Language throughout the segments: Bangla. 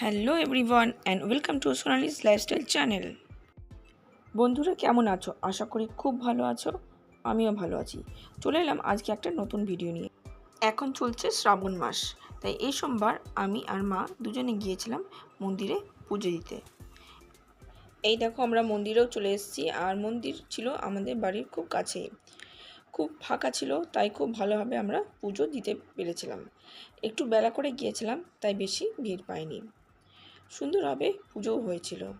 Hello everyone and welcome to Sonali's lifestyle channel. বন্ধুরা, কেমন আছো? আশা করি খুব ভালো আছো, আমিও ভালো আছি। চলে এলাম আজকে একটা নতুন ভিডিও নিয়ে। এখন চলছে শ্রাবণ মাস, তাই এই সোমবার আমি আর মা দুজনে গিয়েছিলাম মন্দিরে পুজো দিতে। এই দেখো, আমরা মন্দিরেও চলে এসেছি আর মন্দির ছিল আমাদের বাড়ির খুব কাছে। খুব ফাঁকা ছিল, তাই খুব ভালোভাবে আমরা পুজো দিতে পেরেছিলাম। একটু বেলা করে গিয়েছিলাম, তাই বেশি ভিড় পাইনি। সুন্দরভাবে পুজোও হয়েছিল।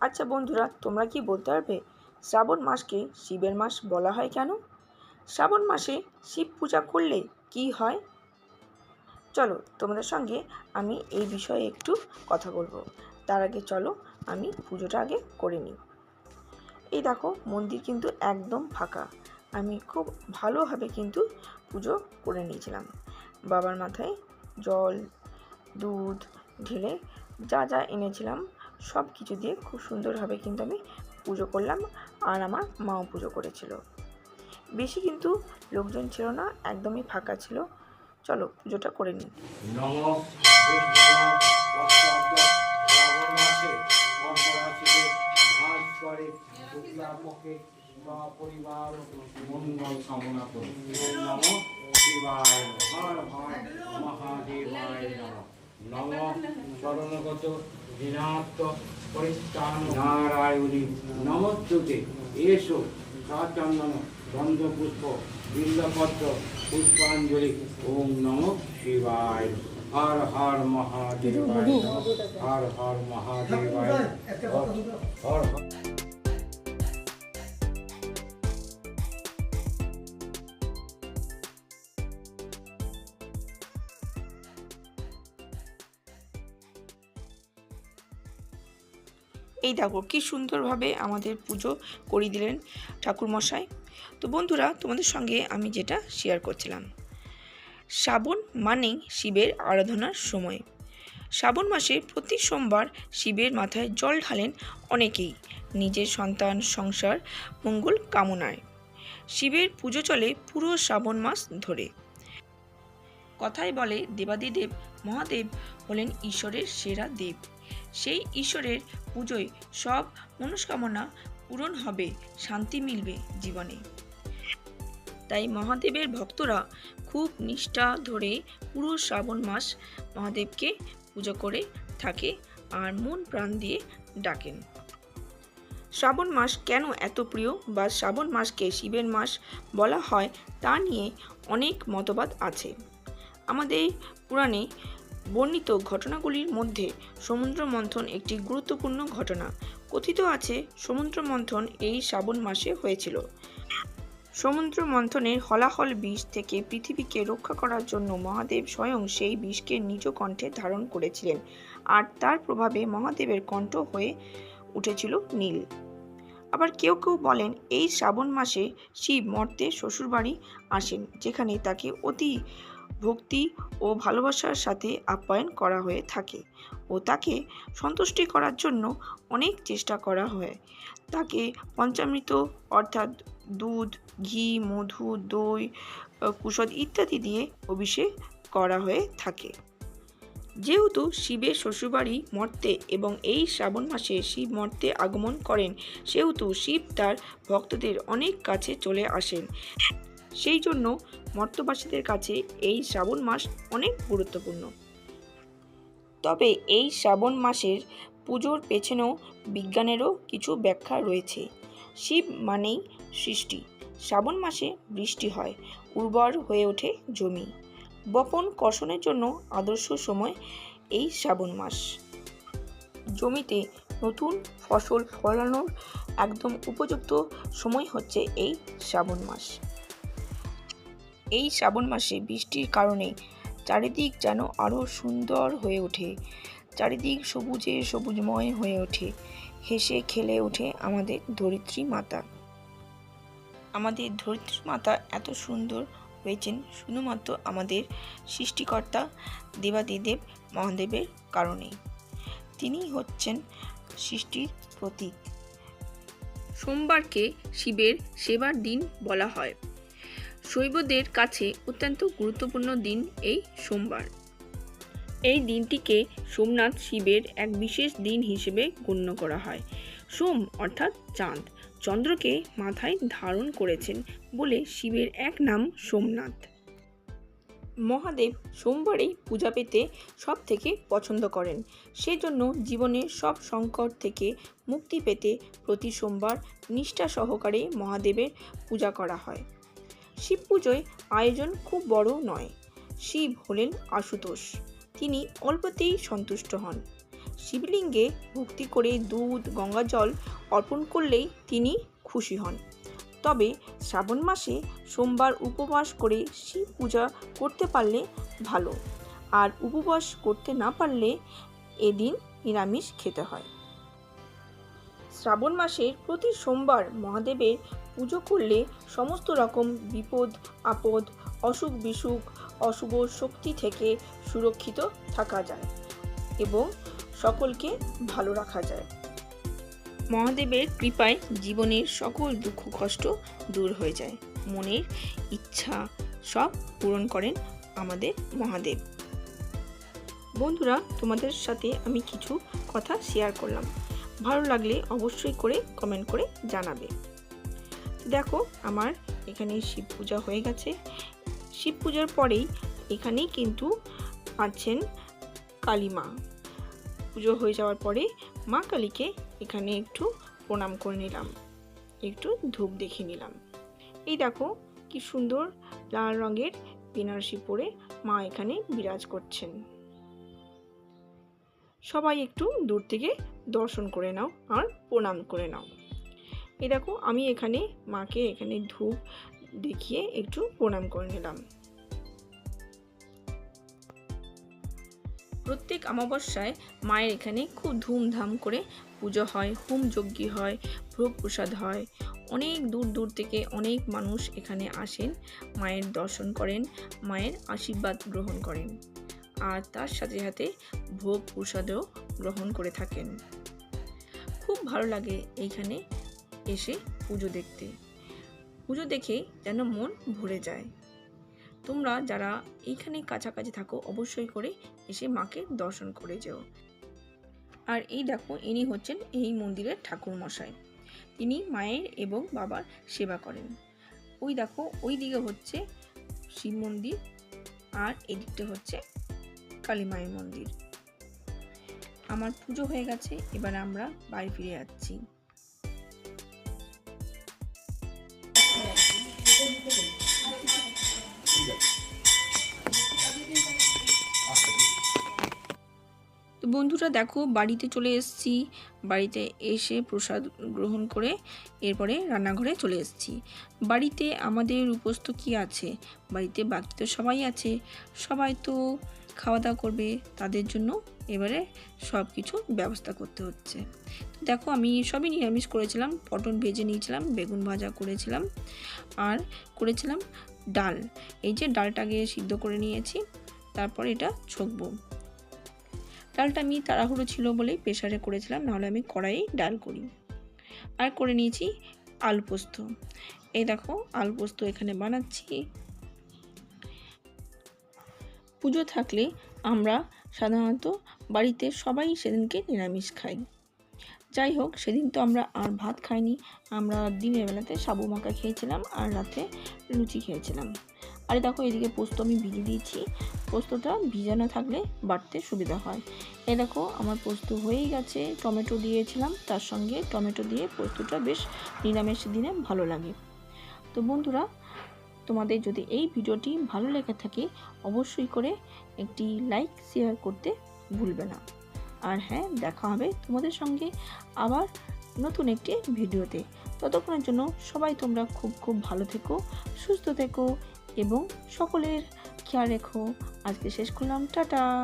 আচ্ছা বন্ধুরা, তোমরা কি বলতে পারবে, শ্রাবণ মাসকে শিবের মাস বলা হয় কেন? শ্রাবণ মাসে শিব পূজা করলে কি হয়? চলো, তোমাদের সঙ্গে আমি এই বিষয়ে একটু কথা বলব। তার আগে চলো, আমি পুজোটা আগে করে নিই। এই দেখো, মন্দির কিন্তু একদম ফাঁকা। আমি খুব ভালোভাবে কিন্তু পুজো করে নিয়েছিলাম। বাবার মাথায় জল, দুধ ঢেলে যা যা এনেছিলাম, সব কিছু দিয়ে খুব সুন্দরভাবে কিন্তু আমি পুজো করলাম আর আমার মাও পুজো করেছিল। বেশি কিন্তু লোকজন ছিল না, একদমই ফাঁকা ছিল। চলো পুজোটা করে পরিবার মঙ্গল কামনা করি নম শিবায় হর হর মহাদেবায় নম নম শরণগত দিনাত্ম পরিত্রাণ নারায়ণী নমস্তুতে এসো সাচন্দন গন্ধপুষ্প, বিল্লপত্র, পুষ্পাঞ্জলি ওম নম শিবায় হর হর মহাদেবায়। হর হর মহাদেবায় নমঃ। হর হর দেখো কি সুন্দরভাবে আমাদের পুজো করিয়ে দিলেন ঠাকুরমশাই। তো বন্ধুরা, তোমাদের সঙ্গে আমি যেটা শেয়ার করছিলাম। শ্রাবণ মানেই শিবের আরাধনার সময়। শ্রাবণ মাসে প্রতি সোমবার শিবের মাথায় জল ঢালেন অনেকেই। নিজের সন্তান, সংসার, মঙ্গল কামনায়। শিবের পুজো চলে পুরো শ্রাবণ মাস ধরে। কথায় বলে দেবাদিদেব, মহাদেব হলেন ঈশ্বরের সেরা দেব। সেই ঈশ্বরের পুজোয় সব মনস্কামনা পূরণ হবে, শান্তি মিলবে জীবনে। তাই মহাদেবের ভক্তরা খুব নিষ্ঠা ধরে পুরো শ্রাবণ মাস মহাদেবকে পুজো করে থাকে আর মন প্রাণ দিয়ে ডাকেন। শ্রাবণ মাস কেন এত প্রিয় বা শ্রাবণ মাসকে শিবের মাস বলা হয় তা নিয়ে অনেক মতবাদ আছে। আমাদের পুরাণে বর্ণিত ঘটনাগুলির মধ্যে সমুদ্র মন্থন একটি গুরুত্বপূর্ণ ঘটনা। কথিত আছে সমুদ্র মন্থন এই শ্রাবণ মাসে হয়েছিল। সমুদ্র মন্থনের হলাহল বিষ থেকে পৃথিবীকে রক্ষা করার জন্য মহাদেব স্বয়ং সেই বিষকে নিজ কণ্ঠে ধারণ করেছিলেন। আর তার প্রভাবে মহাদেবের কণ্ঠ হয়ে উঠেছিল নীল। আবার কেউ কেউ বলেন, এই শ্রাবণ মাসে শিব মর্তে শ্বশুরবাড়ি আসেন, যেখানে তাকে অতি ভক্তি ও ভালোবাসার সাথে আপ্যায়ন করা হয়ে থাকে ও তাকে সন্তুষ্টি করার জন্য অনেক চেষ্টা করা হয়। তাকে পঞ্চামৃত অর্থাৎ দুধ, ঘি, মধু, দই কুশদ ইত্যাদি দিয়ে অভিষেক করা হয়ে থাকে। যেহেতু শিবের শ্বশুরবাড়ি মর্তে এবং এই শ্রাবণ মাসে শিব মর্তে আগমন করেন, সেহেতু শিব তার ভক্তদের অনেক কাছে চলে আসেন। সেই জন্য মর্তবাসীদের কাছে এই শ্রাবণ মাস অনেক গুরুত্বপূর্ণ। তবে এই শ্রাবণ মাসের পুজোর পেছনেও বিজ্ঞানেরও কিছু ব্যাখ্যা রয়েছে। শিব মানেই সৃষ্টি। শ্রাবণ মাসে বৃষ্টি হয়, উর্বর হয়ে ওঠে জমি। বপন কষণের জন্য আদর্শ সময় এই শ্রাবণ মাস। জমিতে নতুন ফসল ফলানোর একদম উপযুক্ত সময় হচ্ছে এই শ্রাবণ মাস। এই শ্রাবণ মাসে বৃষ্টির কারণে চারিদিক যেন আরও সুন্দর হয়ে ওঠে। চারিদিক সবুজে সবুজময় হয়ে ওঠে। হেসে খেলে ওঠে আমাদের ধরিত্রী মাতা। আমাদের ধরিত্রী মাতা এত সুন্দর হয়েছেন শুধুমাত্র আমাদের সৃষ্টিকর্তা দেবাদিদেব মহাদেবের কারণে তিনি হচ্ছেন সৃষ্টির প্রতীক। সোমবারকে শিবের সেবার দিন বলা হয়। শৈবদের কাছে অত্যন্ত গুরুত্বপূর্ণ দিন এই সোমবার। এই দিনটিকে সোমনাথ শিবের এক বিশেষ দিন হিসেবে গণ্য করা হয়। সোম অর্থাৎ চাঁদ। চন্দ্রকে মাথায় ধারণ করেছেন বলে শিবের এক নাম সোমনাথ। মহাদেব সোমবারেই পূজা পেতে সব থেকে পছন্দ করেন। সেজন্য জীবনের সব সংকট থেকে মুক্তি পেতে প্রতি সোমবার নিষ্ঠা সহকারে মহাদেবের পূজা করা হয়। শিব পুজোয় আয়োজন খুব বড় নয়। শিব হলেন আশুতোষ। তিনি অল্পতেই সন্তুষ্ট হন। শিবলিঙ্গে ভক্তি করে দুধ, গঙ্গা জল অর্পণ করলেই তিনি খুশি হন। তবে শ্রাবণ মাসে সোমবার উপবাস করে শিব পূজা করতে পারলে ভালো। আর উপবাস করতে না পারলে এদিন নিরামিষ খেতে হয়। শ্রাবণ মাসের প্রতি সোমবার মহাদেবের পুজো করলে সমস্ত রকম বিপদ, আপদ, অসুখ বিসুখ, অশুভ শক্তি থেকে সুরক্ষিত থাকা যায় এবং সকলকে ভালো রাখা যায়। মহাদেবের কৃপায় জীবনের সকল দুঃখ, কষ্ট দূর হয়ে যায়। মনের ইচ্ছা সব পূরণ করেন আমাদের মহাদেব। বন্ধুরা, তোমাদের সাথে আমি কিছু কথা শেয়ার করলাম। ভালো লাগলে অবশ্যই করে কমেন্ট করে জানাবে। দেখো আমার এখানে শিব পূজা হয়ে গেছে। শিব পূজার পরেই এখানেই কিন্তু আছেন কালী মা। পুজো হয়ে যাওয়ার পরে মা কালীকে এখানে একটু প্রণাম করে নিলাম। একটু ধূপ দেখে নিলাম। এই দেখো কি সুন্দর লাল রঙের বেনারসি পরে মা এখানে বিরাজ করছেন। সবাই একটু দূর থেকে দর্শন করে নাও আর প্রণাম করে নাও। এই দেখো, আমি এখানে মাকে এখানে ধূপ দেখিয়ে একটু প্রণাম করে নিলাম। প্রত্যেক অমাবস্যায় মায়ের এখানে খুব ধুমধাম করে পুজো হয়, হোম যজ্ঞ হয়, ভোগ প্রসাদ হয়। অনেক দূর দূর থেকে অনেক মানুষ এখানে আসেন, মায়ের দর্শন করেন, মায়ের আশীর্বাদ গ্রহণ করেন। আর তার সাথে সাথে ভোগ প্রসাদও গ্রহণ করে থাকেন। খুব ভালো লাগে এইখানে এসে পুজো দেখতে। পুজো দেখে যেন মন ভরে যায়। তোমরা যারা এইখানে কাছাকাছি থাকো, অবশ্যই করে এসে মাকে দর্শন করে যেও। আর এই দেখো, ইনি হচ্ছেন এই মন্দিরের ঠাকুর মশাই তিনি মায়ের এবং বাবার সেবা করেন। ওই দেখো, ওই দিকে হচ্ছে শিব মন্দির আর এদিকটা হচ্ছে কালী মায়ের মন্দির। আমার পুজো হয়ে গেছে, এবার আমরা বাড়ি ফিরে যাচ্ছি। বন্ধুরা দেখো, বাড়িতে চলে এসেছি। বাড়িতে এসে প্রসাদ গ্রহণ করে এরপরে রান্নাঘরে চলে এসেছি। বাড়িতে আমাদের উপস্থ কি আছে? বাড়িতে বাকি তো সবাই আছে। সবাই তো খাওয়া দাওয়া করবে, তাদের জন্য এবারে সব কিছু ব্যবস্থা করতে হচ্ছে। দেখো, আমি সবই নিরামিষ করেছিলাম। পটল ভেজে নিয়েছিলাম, বেগুন ভাজা করেছিলাম, আর করেছিলাম ডাল। এই যে ডালটাকে সিদ্ধ করে নিয়েছি, তারপর এটা ছকবো। ডালটা আমি তাড়াহুড়ো ছিল বলেই প্রেশারে করেছিলাম, নাহলে আমি কড়াইয়ে ডাল করি। আর করে নিয়েছি আলু পোস্ত। এই দেখো, আলু পোস্ত এখানে বানাচ্ছি। পুজো থাকলে আমরা সাধারণত বাড়িতে সবাই সেদিনকে নিরামিষ খাই। যাই হোক, সেদিন তো আমরা আর ভাত খাইনি, আমরা দিনের বেলাতে সাবু মাখা খেয়েছিলাম আর রাতে লুচি খেয়েছিলাম। আর দেখো, এদিকে পোস্ত আমি ভিজিয়ে দিয়েছি। পোস্তটা ভিজানো থাকলে বাটতে সুবিধা হয়। এ দেখো, আমার পোস্ত হয়েই গেছে। টমেটো দিয়েছিলাম, তার সঙ্গে টমেটো দিয়ে পোস্তটা বেশ নিরামিষ দিনে ভালো লাগে। তো বন্ধুরা, তোমাদের যদি এই ভিডিওটি ভালো লেগে থাকে, অবশ্যই করে একটি লাইক, শেয়ার করতে ভুলবে না। আর হ্যাঁ দেখা হবে তোমাদের সঙ্গে আবার নতুন একটি ভিডিওতে। ততক্ষণের জন্য সবাই তোমরা খুব খুব ভালো থেকো, সুস্থ থেকো এবং সকলের খেয়াল রেখো। আজকে শেষ করলাম টাটা।